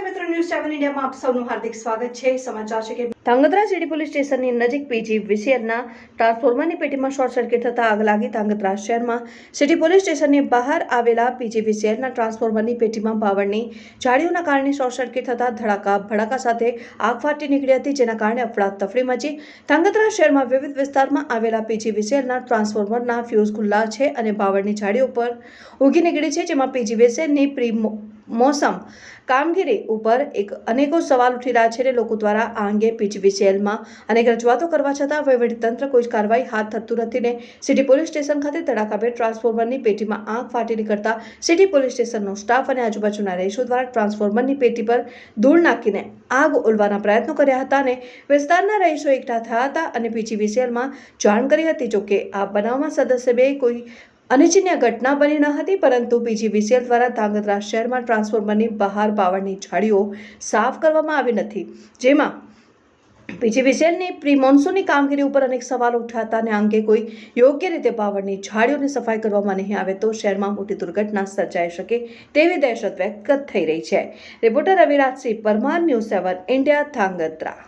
જાળીઓના કારણે short circuit થતાં ધડાકા ભડાકા સાથે આગ ફાટી નીકળી હતી, જેના કારણે અફડાતફડી મચી. ધાંગધ્રા શહેરમાં વિવિધ વિસ્તારમાં આવેલા પીજી વિસીએલના ટ્રાન્સફોર્મરના ફ્યુઝ ખુલ્લા છે અને બાવળની જાળી ઉપર ઉગી નીકળી છે, જેમાં પીજી વિસીએલની પ્રી મોસમ. કામગીરી ઉપર એક અનેકો સવાલ ઉઠી રહ્યા છે લોકો દ્વારા આ અંગે પીજીવીસીએલમાં અનેક રજૂઆતો કરવા છતાં વહીવટીતંત્ર કોઈ જ કાર્યવાહી હાથ થતું નથી ને સિટી પોલીસ સ્ટેશન ખાતે તડાકાભેર ટ્રાન્સફોર્મરની પેટીમાં આંખ ફાટી નીકળતા સિટી પોલીસ સ્ટેશનનો સ્ટાફ અને આજુબાજુના રહીશો દ્વારા ટ્રાન્સફોર્મરની પેટી પર ધૂળ નાખીને આગ ઓલવાના પ્રયત્નો કર્યા હતા અને વિસ્તારના રહીશો એકઠા થયા હતા અને પીજીવીસીએલમાં જાણ કરી હતી જોકે આ બનાવમાં સદસ્ય બે કોઈ અનિચ્છનીય ઘટના બની ન હતી, પરંતુ પીજીવીસીએલ દ્વારા ધાંગધ્રા શહેરમાં ટ્રાન્સફોર્મરની બહાર પાવરની જાળીઓ સાફ કરવામાં આવી નથી. જેમાં પીજીવીસીએલની પ્રી મોન્સૂનની કામગીરી ઉપર અનેક સવાલો ઉઠાતા અને અંગે કોઈ યોગ્ય રીતે પાવરની જાળીઓની સફાઈ કરવામાં નહીં આવે તો શહેરમાં મોટી દુર્ઘટના સર્જાઈ શકે તેવી દહેશત વ્યક્ત થઈ રહી છે. Reporter Ravirajsinh Parmar, news seven, India Dhrangadhra